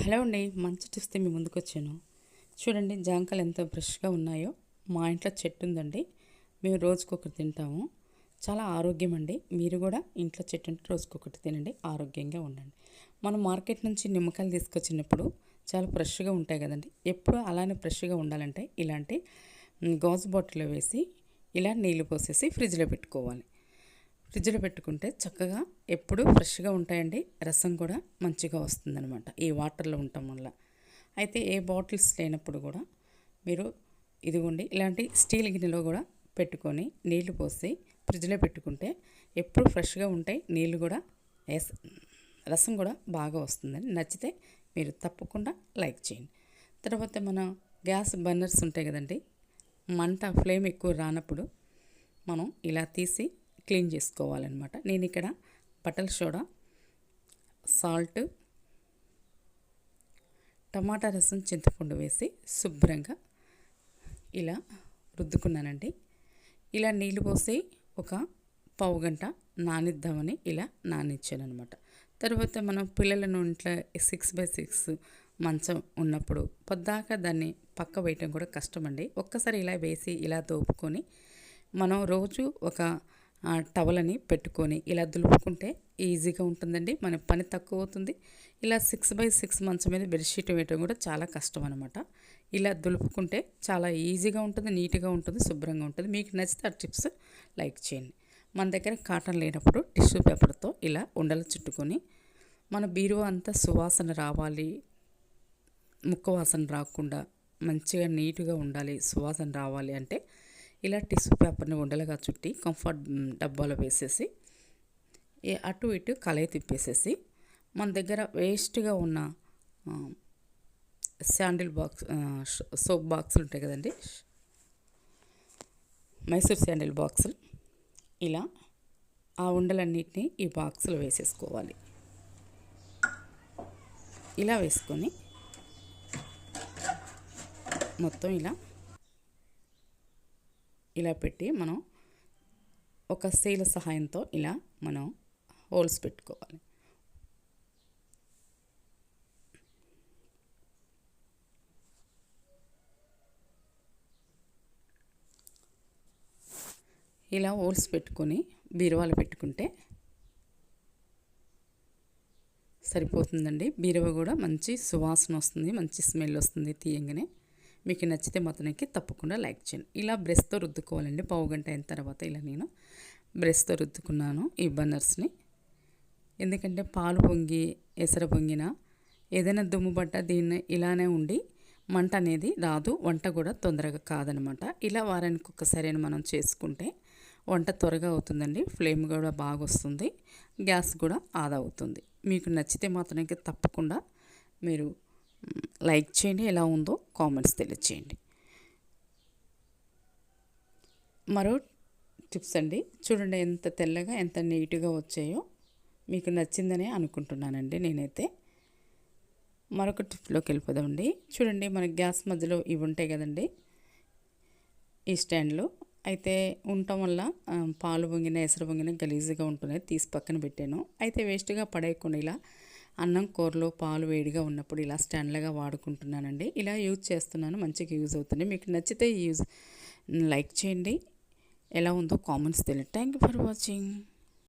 Hello అండి మంచి టిప్స్తో మీ ముందుకు వచ్చాను చూడండి జాంకాయలు ఎంత ఫ్రెష్గా ఉన్నాయో. మా ఇంట్లో చెట్టు ఉందండి మేము రోజుకొకటి తింటాము. చాలా ఆరోగ్యం అండి మీరు కూడా ఇంట్లో చెట్టు ఉంటే రోజుకొకటి తినండి ఆరోగ్యంగా ఉండండి. మనం మార్కెట్ నుంచి నిమ్మకాయలు తీసుకొచ్చినప్పుడు చాలా ఫ్రెష్గా ఉంటాయి కదండి. ఎప్పుడు అలానే ఫ్రెష్గా ఉండాలంటే ఇలాంటి గాజు బాటిల్లో వేసి ఇలా నీళ్ళు పోసేసి ఫ్రిడ్జ్లో పెట్టుకోవాలి. ఫ్రిడ్జ్లో పెట్టుకుంటే చక్కగా ఎప్పుడు ఫ్రెష్గా ఉంటాయండి. రసం కూడా మంచిగా వస్తుందనమాట ఈ వాటర్లో ఉండటం వల్ల. అయితే ఏ బాటిల్స్ లేనప్పుడు కూడా మీరు ఇదిగోండి ఇలాంటి స్టీల్ గిన్నెలో కూడా పెట్టుకొని నీళ్ళు పోసి ఫ్రిడ్జ్లో పెట్టుకుంటే ఎప్పుడు ఫ్రెష్గా ఉంటాయి నీళ్ళు కూడా వేస్ రసం కూడా బాగా వస్తుందని నచ్చితే మీరు తప్పకుండా లైక్ చేయండి. తర్వాత మన గ్యాస్ బర్నర్స్ ఉంటాయి కదండి. మంట ఫ్లేమ్ ఎక్కువ రానప్పుడు మనం ఇలా తీసి క్లీన్ చేసుకోవాలన్నమాట. నేను ఇక్కడ బట్టల సోడా సాల్ట్ టమాటా రసం చింతపండు వేసి శుభ్రంగా ఇలా రుద్దుకున్నానండి. ఇలా నీళ్ళు పోసి ఒక పావు గంట నానిద్దామని ఇలా నానిచ్చాను అనమాట తర్వాత మనం పిల్లలను ఇంట్లో సిక్స్ బై సిక్స్ మంచం ఉన్నప్పుడు పొద్దాక దాన్ని పక్క వేయటం కూడా కష్టమండి. ఒక్కసారి ఇలా వేసి ఇలా దోపుకొని మనం రోజు ఒక టవలని పెట్టుకొని ఇలా దులుపుకుంటే ఈజీగా ఉంటుందండి. మన పని తక్కువ అవుతుంది. ఇలా సిక్స్ బై సిక్స్ మంచం మీద బెడ్షీట్ వేయటం కూడా చాలా కష్టం అనమాట ఇలా దులుపుకుంటే చాలా ఈజీగా ఉంటుంది నీట్గా ఉంటుంది శుభ్రంగా ఉంటుంది. మీకు నచ్చితే ఆ టిప్స్ లైక్ చేయండి. మన దగ్గర కాటన్ లేనప్పుడు టిష్యూ పేపర్తో ఇలా ఉండలు చుట్టుకొని మన బీరువా అంతా సువాసన రావాలి. ముక్క వాసన రాకుండా మంచిగా నీట్గా ఉండాలి సువాసన రావాలి అంటే ఇలా టిష్యూ పేపర్ని ఉండలుగా చుట్టి కంఫర్ట్ డబ్బాలో వేసేసి అటు ఇటు కలయి తిప్పేసేసి మన దగ్గర వేస్ట్గా ఉన్న శాండిల్ బాక్స్ సోప్ బాక్సులు ఉంటాయి కదండి? మైసూర్ శాండిల్ బాక్సులు. ఇలా ఆ ఉండలన్నిటిని ఈ బాక్సులు వేసేసుకోవాలి. ఇలా వేసుకొని మొత్తం ఇలా ఇలా పెట్టి మనం ఒక సేల సహాయంతో ఇలా మనం హోల్స్ పెట్టుకోవాలి. ఇలా హోల్స్ పెట్టుకొని బీరువాలు పెట్టుకుంటే సరిపోతుందండి. బీరువా కూడా మంచి సువాసన వస్తుంది మంచి స్మెల్ వస్తుంది తీయంగానే. మీకు నచ్చితే మొత్తానికి తప్పకుండా లైక్ చేయండి. ఇలా బ్రష్తో రుద్దుకోవాలండి. పావు గంట అయిన తర్వాత ఇలా నేను బ్రష్తో రుద్దుకున్నాను ఈ బన్నర్స్ని. ఎందుకంటే పాలు పొంగి ఎసర పొంగిన ఏదైనా దుమ్ము పడ్డ దీన్ని ఇలానే ఉండి మంట అనేది రాదు. వంట కూడా తొందరగా కాదనమాట. ఇలా వారానికి ఒక్కసారి మనం చేసుకుంటే వంట త్వరగా అవుతుందండి. ఫ్లేమ్ కూడా బాగా వస్తుంది. గ్యాస్ కూడా ఆదా అవుతుంది. మీకు నచ్చితే మాత్రానికి తప్పకుండా మీరు లైక్ చేయండి ఎలా ఉందో కామెంట్స్ తెలియచేయండి. మరో టిప్స్ అండి. చూడండి ఎంత తెల్లగా ఎంత నీట్గా వచ్చాయో మీకు నచ్చిందనే అనుకుంటున్నానండి నేనైతే. మరొక టిప్లోకి వెళ్ళిపోదామండి చూడండి మన గ్యాస్ మధ్యలో ఇవి ఉంటాయి కదండి ఈ స్టాండ్లో. అయితే ఉండటం వల్ల పాలు పొంగిన ఎసరు పొంగిన గలీజుగా ఉంటున్నాయి. తీసి పక్కన పెట్టాను. అయితే వేస్ట్గా పడేయకుండా ఇలా అన్నం కూరలో పాలు వేడిగా ఉన్నప్పుడు ఇలా స్టాండ్లుగా వాడుకుంటున్నానండి. ఇలా యూజ్ చేస్తున్నాను మంచిగా యూజ్ అవుతుంది. మీకు నచ్చితే యూజ్ లైక్ చేయండి. ఎలా ఉందో కామెంట్స్ తెలియదు. Thank you for watching.